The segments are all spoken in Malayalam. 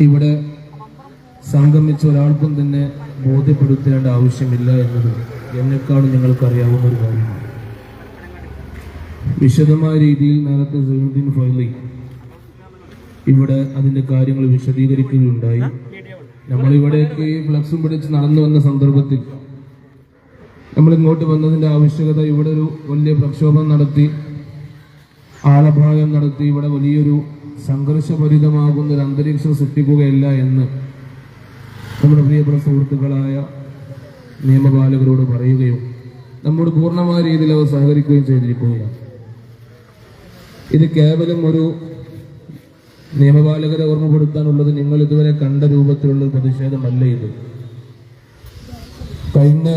ഇവിടെ സംഗമിച്ച ഒരാൾക്കും തന്നെ ബോധ്യപ്പെടുത്തേണ്ട ആവശ്യമില്ല എന്നത് എന്നെക്കാളും നിങ്ങൾക്ക് അറിയാവുന്ന ഒരു കാര്യമാണ്. വിശദമായ രീതിയിൽ നേരത്തെ സൈനുദ്ദീൻ ഫൈലി ഇവിടെ അതിന്റെ കാര്യങ്ങൾ വിശദീകരിക്കുകയുണ്ടായി. നമ്മളിവിടേക്ക് ഫ്ലക്സും പിടിച്ച് നടന്നു വന്ന സന്ദർഭത്തിൽ നമ്മൾ ഇങ്ങോട്ട് വന്നതിന്റെ ആവശ്യകത ഇവിടെ ഒരു വലിയ പ്രക്ഷോഭം നടത്തി ആളഭാഗം നടത്തി ഇവിടെ വലിയൊരു സംഘർഷഭരിതമാകുന്ന ഒരു അന്തരീക്ഷം സൃഷ്ടിക്കുകയല്ല എന്ന് നമ്മുടെ പ്രിയപ്പെട്ട സുഹൃത്തുക്കളായ നിയമപാലകരോട് പറയുകയും നമ്മോട് പൂർണമായ രീതിയിൽ അവർ സഹകരിക്കുകയും ചെയ്തിരിക്കുകയാണ്. ഇത് കേവലം ഒരു നിയമപാലകരെ ഓർമ്മപ്പെടുത്താനുള്ളത് നിങ്ങൾ ഇതുവരെ കണ്ട രൂപത്തിലുള്ള പ്രതിഷേധമല്ല ഇത്. കഴിഞ്ഞ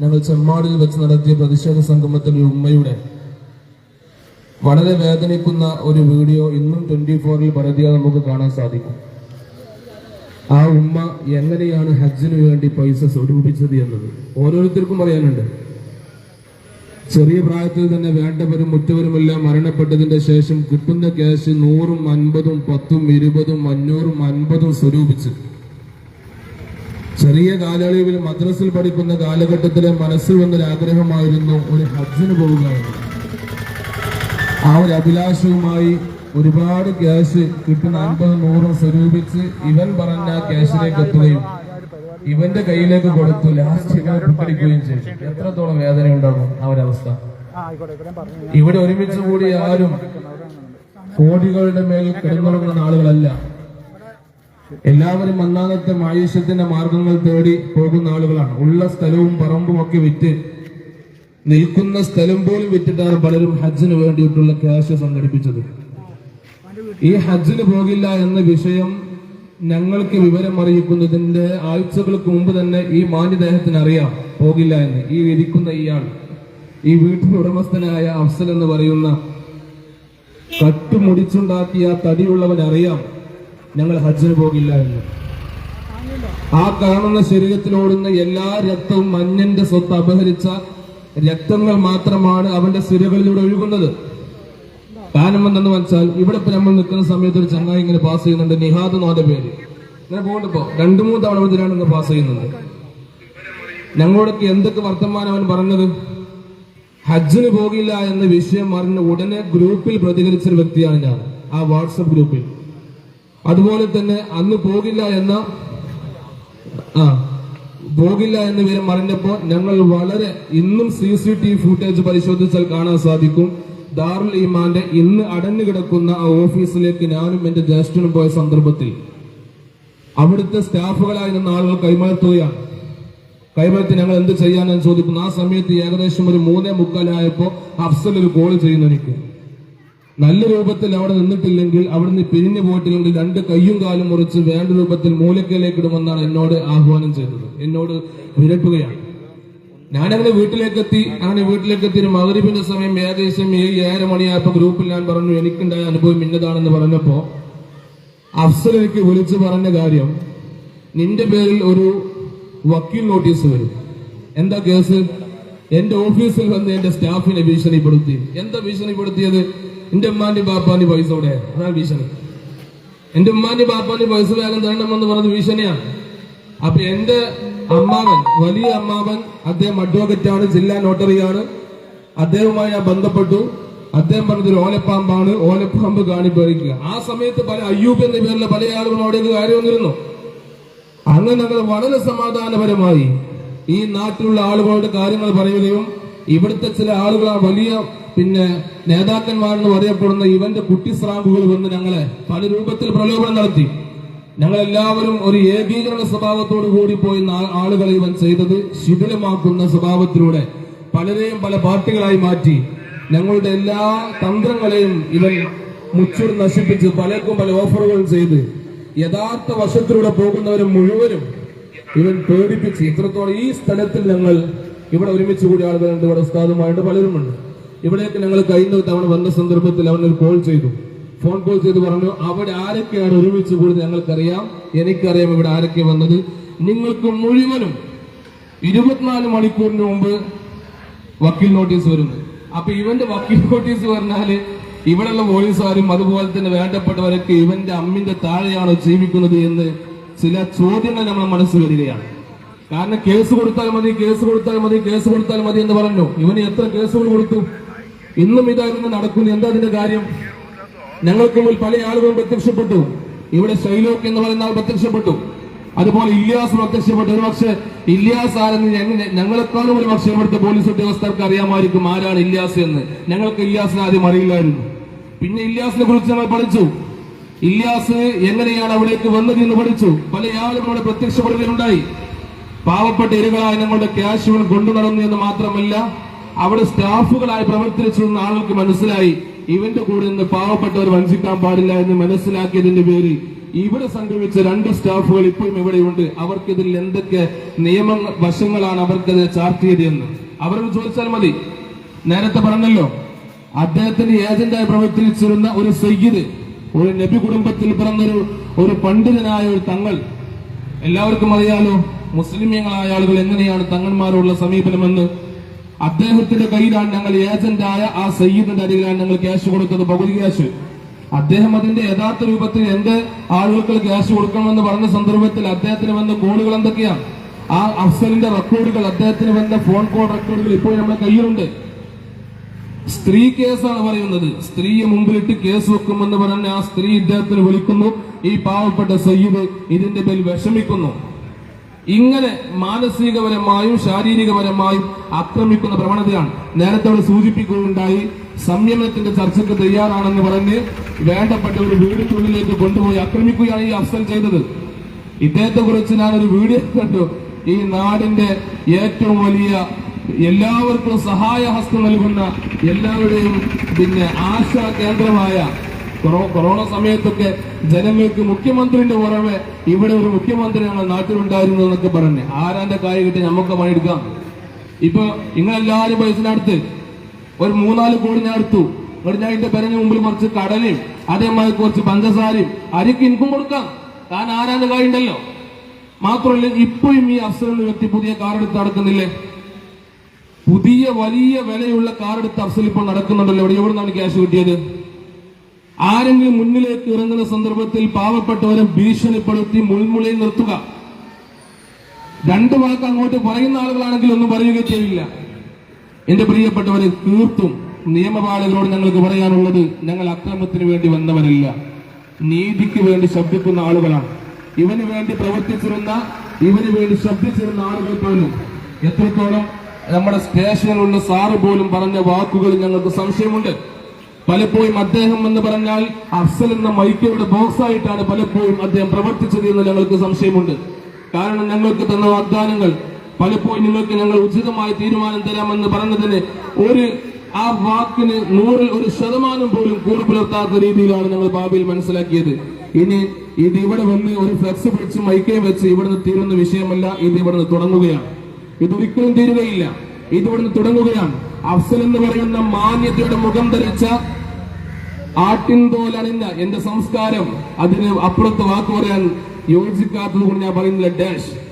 ഞങ്ങൾ ചെമ്മാടിൽ വെച്ച് നടത്തിയ പ്രതിഷേധ സംഗമത്തിൽ ഉമ്മയുടെ വളരെ വേദനിക്കുന്ന ഒരു വീഡിയോ ഇന്നും ട്വന്റി ഫോറിൽ പരതിയാൽ നമുക്ക് കാണാൻ സാധിക്കും. ആ ഉമ്മ എങ്ങനെയാണ് ഹജ്ജിന് വേണ്ടി പൈസ സ്വരൂപിച്ചത് എന്നത് ഓരോരുത്തർക്കും പറയാനുണ്ട്. ചെറിയ പ്രായത്തിൽ തന്നെ വേണ്ടവരും മുറ്റവരുമെല്ലാം മരണപ്പെട്ടതിന്റെ ശേഷം കിട്ടുന്ന ക്യാഷ് നൂറും അൻപതും പത്തും ഇരുപതും അഞ്ഞൂറും അൻപതും സ്വരൂപിച്ച്. ചെറിയ കാലയളവിൽ മദ്രസിൽ പഠിക്കുന്ന കാലഘട്ടത്തിലെ മനസ്സിൽ വന്നൊരാഗ്രഹമായിരുന്നു ഒരു ഹജ്ജിന് പോവുക എന്നത് ആ ഒരു അഭിലാഷവുമായി ഒരുപാട് ക്യാഷ് കിട്ടുന്ന അൻപത് നൂറും സ്വരൂപിച്ച് ഇവൻ പറഞ്ഞ ക്യാഷിലേക്ക് എത്തുകയും ഇവന്റെ കയ്യിലേക്ക് കൊടുത്തു. ലാസ്റ്റ് ഇവനെ ചെയ്തു. എത്രത്തോളം വേദന ഉണ്ടാകും ആ ഒരവസ്ഥ ഇവിടെ ഒരുമിച്ച് കൂടി ആരും കോടികളുടെ മേൽ കിടന്നുറങ്ങുന്ന ആളുകളല്ല. എല്ലാവരും അന്നാന്നത്തെ മായുഷ്യത്തിന്റെ മാർഗങ്ങൾ തേടി പോകുന്ന ആളുകളാണ്. ഉള്ള സ്ഥലവും പറമ്പും ഒക്കെ വിറ്റ് നിൽക്കുന്ന സ്ഥലം പോലും വിറ്റിട്ടാണ് പലരും ഹജ്ജിന് വേണ്ടിയിട്ടുള്ള ക്യാഷ് സംഘടിപ്പിച്ചത്. ഈ ഹജ്ജിന് പോകില്ല എന്ന വിഷയം ഞങ്ങൾക്ക് വിവരം അറിയിക്കുന്നതിന്റെ ആഴ്ചകൾക്ക് മുമ്പ് തന്നെ ഈ മാന്യദേഹത്തിന് അറിയാം പോകില്ല എന്ന്. ഈ ഇരിക്കുന്ന ഇയാൾ ഈ വീട്ടിൽ ഉടമസ്ഥനായ അഫ്സൽ എന്ന് പറയുന്ന കട്ടുമുടിച്ചുണ്ടാക്കിയ തടിയുള്ളവൻ അറിയാം ഞങ്ങൾ ഹജ്ജിന് പോകില്ല എന്ന്. ആ കാണുന്ന ശരീരത്തിലോടുന്ന എല്ലാ രക്തവും മഞ്ഞന്റെ സ്വത്ത് അപഹരിച്ച രക്തങ്ങൾ മാത്രമാണ് അവന്റെ സിരകളിലൂടെ ഒഴുകുന്നത്. കാരണം എന്തെന്ന് വെച്ചാൽ ഇവിടെ ഇപ്പൊ നമ്മൾ നിൽക്കുന്ന സമയത്ത് ഒരു ചങ്ങായി ഇങ്ങനെ പാസ് ചെയ്യുന്നുണ്ട്. നിഹാദ് എന്ന് പേര്. ഇങ്ങനെ പോകണ്ടിപ്പോ രണ്ടു മൂന്ന് തവണ ഇതിലാണ് ഇങ്ങനെ പാസ് ചെയ്യുന്നത്. ഞങ്ങളോടൊക്കെ എന്തൊക്കെ വർത്തമാനം അവൻ പറഞ്ഞത്? ഹജ്ജിന് പോകില്ല എന്ന വിഷയം അറിഞ്ഞ ഉടനെ ഗ്രൂപ്പിൽ പ്രതികരിച്ച ഒരു വ്യക്തിയാണ് ഞാൻ. ആ വാട്സപ്പ് ഗ്രൂപ്പിൽ. അതുപോലെ തന്നെ അന്ന് പോകില്ല എന്ന ആ. പോകില്ല എന്ന് വിവരം അറിഞ്ഞപ്പോൾ ഞങ്ങൾ വളരെ ഇന്നും സി സി ടി ഫുട്ടേജ് പരിശോധിച്ചാൽ കാണാൻ സാധിക്കും. ദാറുൽ ഈമാന്റെ ഇന്ന് അടഞ്ഞു കിടക്കുന്ന ആ ഓഫീസിലേക്ക് ഞാനും എന്റെ ജ്യേഷ്ഠനും പോയ സന്ദർഭത്തിൽ. അവിടുത്തെ സ്റ്റാഫുകളായി നിന്ന ആളുകൾ കൈമാറുകയാണ് കൈമാറ്റി ഞങ്ങൾ എന്ത് ചെയ്യാനെന്ന് ചോദിക്കുന്നു ആ സമയത്ത് ഏകദേശം ഒരു മൂന്നേ മുക്കാലായപ്പോ അഫ്സൽ ഒരു കോൾ ചെയ്യുന്നു എനിക്ക്. നല്ല രൂപത്തിൽ അവിടെ നിന്നിട്ടില്ലെങ്കിൽ അവിടുന്ന് പിരിഞ്ഞു പോയിട്ടില്ലെങ്കിൽ രണ്ട് കയ്യും കാലും മുറിച്ച് വേണ്ട രൂപത്തിൽ മൂലക്കയിലേക്ക് ഇടുമെന്നാണ് എന്നോട് ആഹ്വാനം ചെയ്തത്. എന്നോട് വിരട്ടുകയാണ്. ഞാനങ്ങനെ വീട്ടിലേക്കെത്തി അങ്ങനെ വീട്ടിലേക്കെത്തി ഒരു മകരിപ്പിന്റെ സമയം ഏകദേശം ഏഴ് ഏഴര മണിയായപ്പോ ഗ്രൂപ്പിൽ ഞാൻ പറഞ്ഞു എനിക്കുണ്ടായ അനുഭവം ഇന്നതാണെന്ന് പറഞ്ഞപ്പോ അഫ്സൽ എനിക്ക് വിളിച്ചു പറഞ്ഞ കാര്യം നിന്റെ പേരിൽ ഒരു വക്കീൽ നോട്ടീസ് വരും. എന്താ കേസ്? എന്റെ ഓഫീസിൽ വന്ന് എന്റെ സ്റ്റാഫിനെ ഭീഷണിപ്പെടുത്തി. എന്താ ഭീഷണിപ്പെടുത്തിയത്? എന്റെ ഉമ്മാന്റെ ബാപ്പാന്റെ പൈസ അവിടെ. അതാണ് ഭീഷണി. എന്റെ ഉമ്മാന്റെ ബാപ്പാന്റെ പൈസ വേഗം തരണം എന്ന് പറഞ്ഞ ഭീഷണിയാണ്. അപ്പൊ എന്റെ അമ്മാവൻ വലിയ അമ്മാവൻ അദ്ദേഹം അഡ്വക്കറ്റ് ആണ് ജില്ലാ നോട്ടറിയാണ് അദ്ദേഹവുമായി ഞാൻ ബന്ധപ്പെട്ടു. അദ്ദേഹം പറഞ്ഞത് ഓലപ്പാമ്പാണ്. ഓലപ്പാമ്പ് കാണിപ്പറിക്കുക ആ സമയത്ത് പല അയ്യൂബ് എന്ന പേരിലെ പല ആളുകളും അവിടേക്ക് കയറി വന്നിരുന്നു. അങ്ങനെ ഞങ്ങൾ വളരെ സമാധാനപരമായി ഈ നാട്ടിലുള്ള ആളുകളോട് കാര്യങ്ങൾ പറയുകയും ഇവിടുത്തെ ചില ആളുകൾ വലിയ പിന്നെ നേതാക്കന്മാരെന്ന് പറയപ്പെടുന്ന ഇവന്റെ കുട്ടി സ്രാമ്പുകൾ വന്ന് ഞങ്ങളെ പല രൂപത്തിൽ പ്രലോഭനം നടത്തി. ഞങ്ങളെല്ലാവരും ഒരു ഏകീകരണ സ്വഭാവത്തോടു കൂടി പോയി ആളുകളെ ഇവൻ ചെയ്തത് ശിഥിലമാക്കുന്ന സ്വഭാവത്തിലൂടെ പലരെയും പല പാർട്ടികളായി മാറ്റി. ഞങ്ങളുടെ എല്ലാ തന്ത്രങ്ങളെയും ഇവൻ മുച്ചൂർ നശിപ്പിച്ച് പലർക്കും പല ഓഫറുകളും ചെയ്ത് യഥാർത്ഥ വശത്തിലൂടെ പോകുന്നവരും മുഴുവനും ഇവൻ പേടിപ്പിച്ച് ഇത്രത്തോളം ഈ സ്ഥലത്തിൽ ഞങ്ങൾ ഇവിടെ ഒരുമിച്ച് കൂടിയ ആളുകളുണ്ട്. ഇവിടെ ഉസ്താദുമായിട്ട് പലരുമുണ്ട്. ഇവിടേക്ക് ഞങ്ങൾ കഴിഞ്ഞ തവണ വന്ന സന്ദർഭത്തിൽ അവൻ ഒരു കോൾ ചെയ്തു. ഫോൺ കോൾ ചെയ്ത് പറഞ്ഞു അവിടെ ആരൊക്കെയാണ് ഒരുമിച്ച് കൂടുതൽ ഞങ്ങൾക്കറിയാം? എനിക്കറിയാം ഇവിടെ ആരൊക്കെ വന്നത്. നിങ്ങൾക്ക് മുഴുവനും ഇരുപത്തിനാല് മണിക്കൂറിന് മുമ്പ് വക്കീൽ നോട്ടീസ് വരുന്നു. അപ്പൊ ഇവന്റെ വക്കീൽ നോട്ടീസ് പറഞ്ഞാൽ ഇവിടെയുള്ള പോലീസുകാരും അതുപോലെ തന്നെ വേണ്ടപ്പെട്ടവരൊക്കെ ഇവന്റെ അമ്മിന്റെ താഴെയാണോ ജീവിക്കുന്നത് എന്ന് ചില ചോദ്യങ്ങൾ നമ്മുടെ മനസ്സിൽ വരികയാണ്. കാരണം കേസ് കൊടുത്താൽ മതി കേസ് കൊടുത്താൽ മതി കേസ് കൊടുത്താൽ മതി എന്ന് പറഞ്ഞു. ഇവന് എത്ര കേസുകൾ കൊടുത്തു? ഇന്നും ഇതായിരുന്നു നടക്കുന്നു. എന്താ അതിന്റെ കാര്യം? ഞങ്ങൾക്ക് മുമ്പിൽ പല ആളുകളും പ്രത്യക്ഷപ്പെട്ടു. ഇവിടെ ഷൈലോക്ക് എന്ന് പറയുന്ന ആൾ പ്രത്യക്ഷപ്പെട്ടു. അതുപോലെ ഇല്യാസ് പ്രത്യക്ഷപ്പെട്ടു. ഒരുപക്ഷെ ഇല്യാസ് ആരെന്ന് ഞങ്ങ- ഞങ്ങളെക്കാളും ഒരു പക്ഷേ ഇവിടുത്തെ പോലീസ് ഉദ്യോഗസ്ഥർക്ക് അറിയാമായിരിക്കും ആരാണ് ഇല്യാസ് എന്ന്. ഞങ്ങൾക്ക് ഇല്യാസിനെ ആദ്യം അറിയില്ലായിരുന്നു. പിന്നെ ഇല്യാസിനെ കുറിച്ച് ഞങ്ങൾ പഠിച്ചു. ഇല്യാസ് എങ്ങനെയാണ് അവിടേക്ക് വന്നത് എന്ന് പഠിച്ചു. പല ആളുകളും അവിടെ പ്രത്യക്ഷപ്പെടുകയുണ്ടായി. പാവപ്പെട്ട ഇരകളായ ഞങ്ങളുടെ ക്യാഷുകൾ കൊണ്ടു നടന്നു എന്ന് മാത്രമല്ല അവിടെ സ്റ്റാഫുകളായി പ്രവർത്തിച്ചിരുന്ന ആളുകൾക്ക് മനസ്സിലായി ഇവന്റെ കൂടെ നിന്ന് പാവപ്പെട്ടവർ വഞ്ചിക്കാൻ പാടില്ല എന്ന് മനസ്സിലാക്കിയതിന്റെ പേരിൽ ഇവിടെ സംഘടിപ്പിച്ച രണ്ട് സ്റ്റാഫുകൾ ഇപ്പോഴും ഇവിടെയുണ്ട്. ഇതിൽ എന്തൊക്കെ നിയമ വശങ്ങളാണ് അവർക്കത് ചാർത്തിയത് എന്ന് അവരോട് ചോദിച്ചാൽ മതി. നേരത്തെ പറഞ്ഞല്ലോ അദ്ദേഹത്തിന്റെ ഏജന്റായി പ്രവർത്തിച്ചിരുന്ന ഒരു സയ്യിദ് ഒരു നബി കുടുംബത്തിൽ പിറന്നൊരു ഒരു പണ്ഡിതനായ ഒരു തങ്ങൾ. എല്ലാവർക്കും അറിയാലോ മുസ്ലിമീങ്ങളായ ആളുകൾ എങ്ങനെയാണ് തങ്ങന്മാരോടുള്ള സമീപനമെന്ന്? അദ്ദേഹത്തിന്റെ കയ്യിലാണ് ഞങ്ങൾ ഏജന്റായ ആ സയ്യിദിന്റെ അരികിലാണ് ഞങ്ങൾ ക്യാഷ് കൊടുത്തത്. പകുതി ക്യാഷ്. അദ്ദേഹം അതിന്റെ യഥാർത്ഥ രൂപത്തിൽ എന്റെ ആളുകൾക്ക് ക്യാഷ് കൊടുക്കണമെന്ന് പറഞ്ഞ സന്ദർഭത്തിൽ അദ്ദേഹത്തിന് വന്ന കോളുകൾ എന്തൊക്കെയാണ്? ആ അഫ്സലിന്റെ റെക്കോർഡുകൾ അദ്ദേഹത്തിന് വന്ന ഫോൺ കോൾ റെക്കോർഡുകൾ ഇപ്പോൾ നമ്മുടെ കയ്യിലുണ്ട്. സ്ത്രീ കേസാണ് പറയുന്നത്. സ്ത്രീയെ മുമ്പിലിട്ട് കേസ് വെക്കുമെന്ന് പറഞ്ഞ ആ സ്ത്രീ ഇദ്ദേഹത്തിന് വിളിക്കുന്നു. ഈ പാവപ്പെട്ട സയ്യിദ് ഇതിന്റെ പേരിൽ വിഷമിക്കുന്നു. ഇങ്ങനെ മാനസികപരമായും ശാരീരികപരമായും ആക്രമിക്കുന്ന പ്രവണതയാണ്. നേരത്തെ അവിടെ സൂചിപ്പിക്കുകയുണ്ടായി സംയമനത്തിന്റെ ചർച്ചയ്ക്ക് തയ്യാറാണെന്ന് പറഞ്ഞ് വേണ്ടപ്പെട്ട ഒരു വീടിനുള്ളിലേക്ക് കൊണ്ടുപോയി ആക്രമിക്കുകയാണ് ഈ അഫ്സൽ ചെയ്തത്. ഇദ്ദേഹത്തെ കുറിച്ച് ഒരു വീഡിയോ കണ്ടു. ഈ നാടിന്റെ ഏറ്റവും വലിയ എല്ലാവർക്കും സഹായഹസ്തം നൽകുന്ന എല്ലാവരുടെയും പിന്നെ ആശാ കേന്ദ്രമായ കൊറോണ സമയത്തൊക്കെ ജനങ്ങൾക്ക് മുഖ്യമന്ത്രിന്റെ പുറമെ ഇവിടെ ഒരു മുഖ്യമന്ത്രി ഞങ്ങൾ നാട്ടിലുണ്ടായിരുന്നു എന്നൊക്കെ പറഞ്ഞേ. ആരാന്റെ കാര്യം കിട്ടി നമുക്ക് പണിയെടുക്കാം. ഇപ്പൊ നിങ്ങളെല്ലാരും പൈസനടുത്ത് ഒരു മൂന്നാൽ കോടി ഞാൻ എടുത്തു. എന്നിട്ട് ഞാൻ എന്റെ പെരഞ്ഞ മുമ്പിൽ കുറച്ച് കടലയും അതേമാതിരി കുറച്ച് പഞ്ചസാരയും അരിക്ക് ഇൻകം കൊടുക്കാം. താൻ ആരാന്റെ കാര്യം ഉണ്ടല്ലോ? മാത്രമല്ല ഇപ്പോഴും ഈ അഫ്സൽ വ്യക്തി പുതിയ കാർ എടുത്ത് നടക്കുന്നില്ലേ? പുതിയ വലിയ വിലയുള്ള കാർ എടുത്ത് അഫ്സൽ ഇപ്പോൾ നടക്കുന്നുണ്ടല്ലോ. എവിടെ എവിടെ നിന്നാണ് ക്യാഷ് കിട്ടിയത്? ആരെങ്കിലും മുന്നിലേക്ക് ഇറങ്ങുന്ന സന്ദർഭത്തിൽ പാവപ്പെട്ടവരെ ഭീഷണിപ്പെടുത്തി മുൾമുളയിൽ നിർത്തുക. രണ്ടു വാക്ക് അങ്ങോട്ട് പറയുന്ന ആളുകളാണെങ്കിൽ ഒന്നും പറയുക ചെയ്യില്ല. എന്റെ പ്രിയപ്പെട്ടവരെ തീർത്തും നിയമപാളികളോട് ഞങ്ങൾക്ക് പറയാനുള്ളത് ഞങ്ങൾ അക്രമത്തിന് വേണ്ടി വന്നവരല്ല. നീതിക്ക് വേണ്ടി ശബ്ദിക്കുന്ന ആളുകളാണ്. ഇവന് വേണ്ടി പ്രവർത്തിച്ചിരുന്ന ഇവന് വേണ്ടി ശബ്ദിച്ചിരുന്ന ആളുകൾ പോലും എത്രത്തോളം നമ്മുടെ സ്റ്റേഷനിലുള്ള സാറ് പോലും പറഞ്ഞ വാക്കുകൾ ഞങ്ങൾക്ക് സംശയമുണ്ട്. പലപ്പോഴും അദ്ദേഹം എന്ന് പറഞ്ഞാൽ അഫ്സൽ എന്ന മൈക്കയുടെ ബോക്സ് ആയിട്ടാണ് പലപ്പോഴും അദ്ദേഹം പ്രവർത്തിച്ചത് എന്ന് ഞങ്ങൾക്ക് സംശയമുണ്ട്. കാരണം ഞങ്ങൾക്ക് തന്ന വാഗ്ദാനങ്ങൾ പലപ്പോഴും നിങ്ങൾക്ക് ഞങ്ങൾ ഉചിതമായ തീരുമാനം തരാമെന്ന് പറഞ്ഞതിന് ഒരു ആ വാക്കിന് നൂറിൽ ഒരു ശതമാനം പോലും കൂടു പുലർത്താത്ത രീതിയിലാണ് ഞങ്ങൾ ബാബിയിൽ മനസ്സിലാക്കിയത്. ഇനി ഇത് ഇവിടെ വന്ന് ഒരു ഫ്ലെക്സ് പിടിച്ച് മൈക്കേ വെച്ച് ഇവിടുന്ന് തീരുന്ന വിഷയമല്ല ഇത് ഇവിടുന്ന് തുടങ്ങുകയാണ്. ഇതൊരിക്കലും തീരുകയില്ല. ഇത് ഇവിടുന്ന് തുടങ്ങുകയാണ്. അഫ്സൽ എന്ന് പറയുന്ന മാന്യതയുടെ മുഖം ധരിച്ച ആട്ടിൻതോലണിഞ്ഞ എന്റെ സംസ്കാരം അതിന് അപ്പുറത്ത് വാക്ക് പറയാൻ യോജിക്കാത്തത് കൊണ്ട് ഞാൻ പറയുന്നില്ല ഡാഷ്.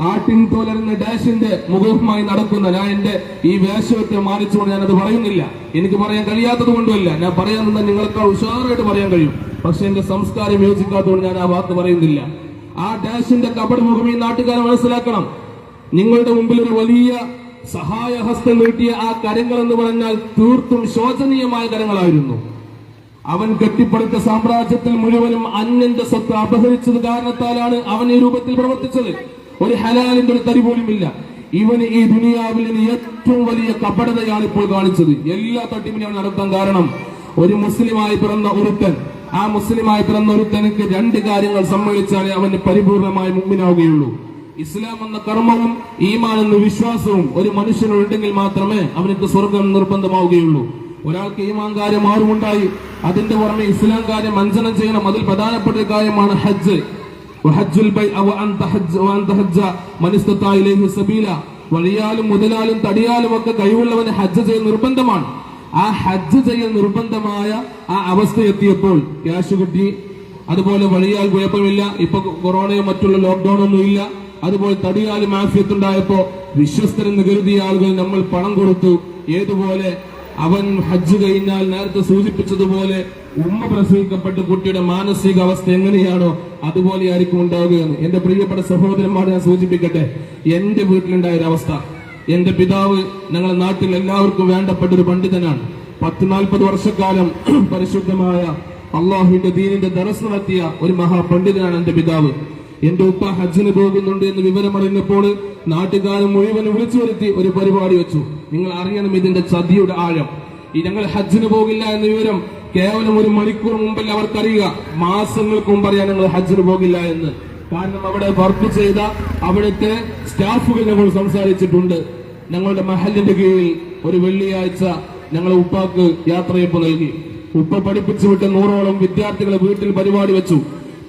ആട്ടിൻതോലറിഞ്ഞ ഡാഷിന്റെ മുഖവുമായി നടക്കുന്ന ഞാൻ എന്റെ ഈ വേഷത്തെ മാനിച്ചുകൊണ്ട് ഞാനത് പറയുന്നില്ല. എനിക്ക് പറയാൻ കഴിയാത്തത് കൊണ്ടുമല്ല. ഞാൻ പറയാൻ തന്നെ നിങ്ങളെക്കാൾ ഉഷാറായിട്ട് പറയാൻ കഴിയും. പക്ഷെ എന്റെ സംസ്കാരം യോജിക്കാത്തതുകൊണ്ട് ഞാൻ ആ വാക്ക് പറയുന്നില്ല. ആ ഡാഷിന്റെ കപട മുഖം ഈ നാട്ടുകാരെ മനസ്സിലാക്കണം. നിങ്ങളുടെ മുമ്പിൽ ഒരു വലിയ സഹായഹസ്തം നീട്ടിയ ആ കരങ്ങൾ എന്ന് പറഞ്ഞാൽ തീർത്തും ശോചനീയമായ കരങ്ങളായിരുന്നു. അവൻ കെട്ടിപ്പടുത്ത സാമ്രാജ്യത്തിൽ മുഴുവനും അന്യന്റെ സ്വത്ത് അപഹരിച്ചത് കാരണത്താലാണ് അവൻ ഈ രൂപത്തിൽ പ്രവർത്തിച്ചത്. ഒരു ഹലാലിന്റെ ഒരു തരി പോലുമില്ല. ഇവന് ഈ ദുനിയാവിൽ ഏറ്റവും വലിയ കപടതയാണ് ഇപ്പോൾ കാണിച്ചത്. എല്ലാ തട്ടിപ്പിനെയും നടത്താൻ കാരണം ഒരു മുസ്ലിമായി പിറന്ന ഒരുത്തൻ. ആ മുസ്ലിമായി പിറന്ന ഒരുത്തനക്ക് രണ്ട് കാര്യങ്ങൾ സമ്മതിച്ചാലേ അവന് പരിപൂർണമായി മുമ്പിനാവുകയുള്ളൂ. ഇസ്ലാം എന്ന കർമ്മവും ഈമാൻ എന്ന വിശ്വാസവും ഒരു മനുഷ്യനുണ്ടെങ്കിൽ മാത്രമേ അവനക്ക് സ്വർഗം നിർബന്ധമാവുകയുള്ളൂ. ഒരാൾക്ക് ഈമാൻ കാര്യം ആറുമുണ്ടായി അതിന്റെ പുറമെ ഇസ്ലാം കാര്യം അഞ്ചനം ചെയ്യണം. അതിൽ പ്രധാനപ്പെട്ട കാര്യമാണ് ഹജ്ജ്. വഴിയാലും മുതലാലും തടിയാലും ഒക്കെ കഴിവുള്ളവന് ഹജ്ജ് ചെയ്യൽ നിർബന്ധമാണ്. ആ ഹജ്ജ് ചെയ്യൽ നിർബന്ധമായ ആ അവസ്ഥ എത്തിയപ്പോൾ ക്യാഷ് കിട്ടി. അതുപോലെ വഴിയാൽ കുഴപ്പമില്ല. ഇപ്പൊ കൊറോണയോ മറ്റുള്ള ലോക്ക്ഡൌൺ ഒന്നും ഇല്ല അതുപോലെ തടിയാലും ആഫിയത്തുണ്ടായപ്പോ വിശ്വസ്തരെന്ന് കരുതിയ ആളുകൾ നമ്മൾ പണം കൊടുത്തു. ഏതുപോലെ അവൻ ഹജ്ജ് കഴിഞ്ഞാൽ നേരത്തെ സൂചിപ്പിച്ചതുപോലെ ഉമ്മ പ്രസവിക്കപ്പെട്ട കുട്ടിയുടെ മാനസിക അവസ്ഥ എങ്ങനെയാണോ അതുപോലെ ആയിരിക്കും ഉണ്ടാവുകയെന്ന് എന്റെ പ്രിയപ്പെട്ട സഹോദരന്മാരെ ഞാൻ സൂചിപ്പിക്കട്ടെ. എന്റെ വീട്ടിലുണ്ടായ ഒരു അവസ്ഥ എന്റെ പിതാവ് ഞങ്ങളുടെ നാട്ടിൽ എല്ലാവർക്കും വേണ്ടപ്പെട്ട ഒരു പണ്ഡിതനാണ്. പത്ത് നാൽപ്പത് വർഷക്കാലം പരിശുദ്ധമായ അള്ളാഹുവിന്റെ ദീനിന്റെ ദറസ് നടത്തിയ ഒരു മഹാപണ്ഡിതനാണ് എന്റെ പിതാവ്. എന്റെ ഉപ്പ ഹജ്ജിന് പോകുന്നുണ്ട് എന്ന് വിവരമറിഞ്ഞപ്പോൾ നാട്ടുകാരൻ മുഴുവൻ വിളിച്ചു വരുത്തി ഒരു പരിപാടി വെച്ചു. നിങ്ങൾ അറിയണം ഇതിന്റെ ചതിയുടെ ആഴം. ഈ ഞങ്ങൾ ഹജ്ജിന് പോകില്ല എന്ന വിവരം കേവലം ഒരു മണിക്കൂർ മുമ്പല്ല അവർക്കറിയുക. മാസങ്ങൾക്ക് മുമ്പ് അറിയാൻ ഞങ്ങൾ ഹജ്ജിന് പോകില്ല എന്ന്. കാരണം അവിടെ വർക്ക് ചെയ്ത അവിടുത്തെ സ്റ്റാഫുകൾ ഞങ്ങൾ സംസാരിച്ചിട്ടുണ്ട്. ഞങ്ങളുടെ മഹലിന്റെ കീഴിൽ ഒരു വെള്ളിയാഴ്ച ഞങ്ങൾ ഉപ്പാക്ക് യാത്രയപ്പ് നൽകി. ഉപ്പ പഠിപ്പിച്ചു വിട്ട നൂറോളം വിദ്യാർത്ഥികളെ വീട്ടിൽ പരിപാടി വെച്ചു.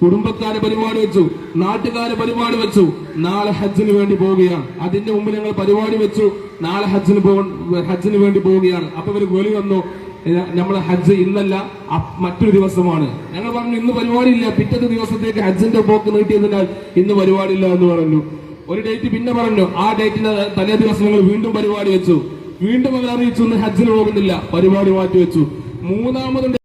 കുടുംബക്കാരെ പരിപാടി വെച്ചു നാട്ടുകാരെ പരിപാടി വെച്ചു. നാളെ ഹജ്ജിന് വേണ്ടി പോവുകയാണ്. അതിന്റെ മുമ്പ് ഞങ്ങൾ പരിപാടി വെച്ചു. നാളെ ഹജ്ജിന് പോ ഹജ്ജിന് വേണ്ടി പോവുകയാണ്. അപ്പൊ ഇവർ വെളി വന്നു. "ഏ, നമ്മളെ ഹജ്ജ് ഇന്നല്ല മറ്റൊരു ദിവസമാണ്. ഞങ്ങൾ പറഞ്ഞു ഇന്ന് പരിപാടിയില്ല പിറ്റത്തെ ദിവസത്തേക്ക് ഹജ്ജിന്റെ പോക്ക് നീട്ടിയതിനാൽ ഇന്ന് പരിപാടിയില്ല എന്ന് പറഞ്ഞു. ഒരു ഡേറ്റ് പിന്നെ പറഞ്ഞു. ആ ഡേറ്റിന് തലേ ദിവസം ഞങ്ങൾ വീണ്ടും പരിപാടി വെച്ചു. വീണ്ടും അവർ അറിയിച്ചു ഇന്ന് ഹജ്ജിന് പോകുന്നില്ല. പരിപാടി മാറ്റി വെച്ചു. മൂന്നാമതുണ്ട്